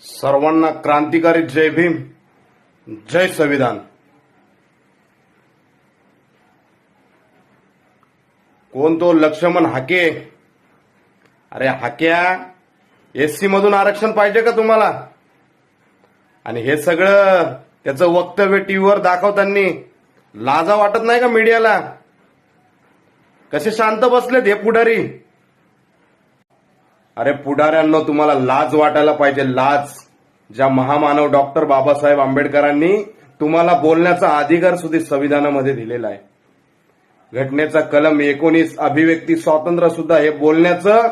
सर्वांना क्रांतिकारी जय भीम जय संविधान. कोण तो लक्ष्मण हाके? अरे हाक्या एससी मधून आरक्षण पाहिजे का तुम्हाला? आणि हे सगळं त्याचं वक्तव्य टीव्हीवर दाखवताना लाजा वाटत नाही का मीडियाला? कसे शांत बसलेत हे पुढारी? अरे पुढाऱ्यांना तुम्हाला लाज वाटायला पाहिजे लाज. ज्या महामानव डॉक्टर बाबासाहेब आंबेडकरांनी तुम्हाला बोलण्याचा अधिकार सुद्धा संविधानामध्ये दिलेला आहे. घटनेचा कलम एकोणीस अभिव्यक्ती स्वातंत्र्य सुद्धा हे बोलण्याचं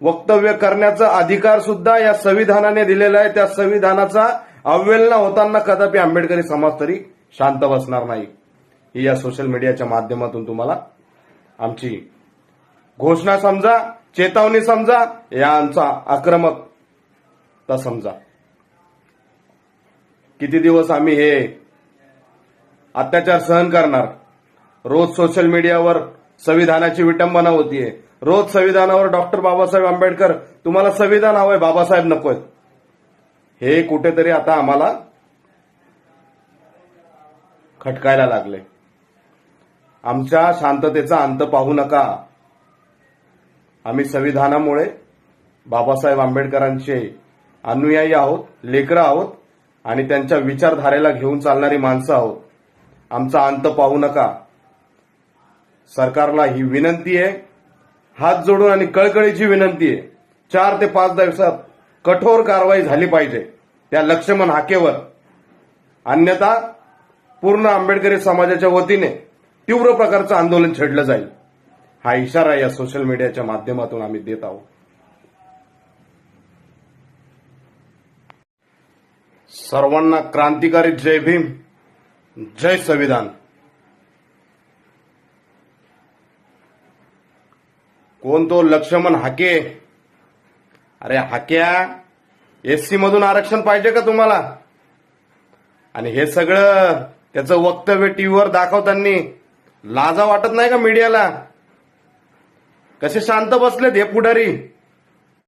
वक्तव्य करण्याचा अधिकार सुद्धा या संविधानाने दिलेला आहे. त्या संविधानाचा अवहेलना होताना कदापि आंबेडकरी समाज तरी शांत बसणार नाही. ही या सोशल मीडियाच्या माध्यमातून तुम्हाला आमची घोषणा समजा. चेतावणी समजा या आमचा आक्रमकता समजा. किती दिवस आम्ही हे अत्याचार सहन करणार? रोज सोशल मीडियावर संविधानाची विटंबना होतीये. रोज संविधानावर डॉक्टर बाबासाहेब आंबेडकर तुम्हाला संविधान हवंय बाबासाहेब नकोय. हे कुठेतरी आता आम्हाला खटकायला लागले. आमच्या शांततेचा अंत पाहू नका. आम्ही संविधानामुळे बाबासाहेब आंबेडकरांचे अनुयायी आहोत लेकरं आहोत आणि त्यांच्या विचारधारेला घेऊन चालणारी माणसं आहोत. आमचा अंत पाहू नका. सरकारला ही विनंती आहे. हात जोडून आणि कळकळीची विनंती आहे. चार ते पाच दिवसात कठोर कारवाई झाली पाहिजे. त्या लक्ष्मण हाकेवर. अन्यथा पूर्ण आंबेडकरी समाजाच्या वतीने तीव्र प्रकारचं आंदोलन छेडलं जाईल. हा इशारा या सोशल मीडियाच्या माध्यमातून आम्ही देत आहोत. सर्वांना क्रांतिकारी जय भीम जय संविधान. कोण तो लक्ष्मण हाके? अरे हाक्या एससी मधून आरक्षण पाहिजे का तुम्हाला? आणि हे सगळं त्याचं वक्तव्य टीव्हीवर दाखवताना लाजा वाटत नाही का मीडियाला? कसे शांत बसलेत हे पुढारी?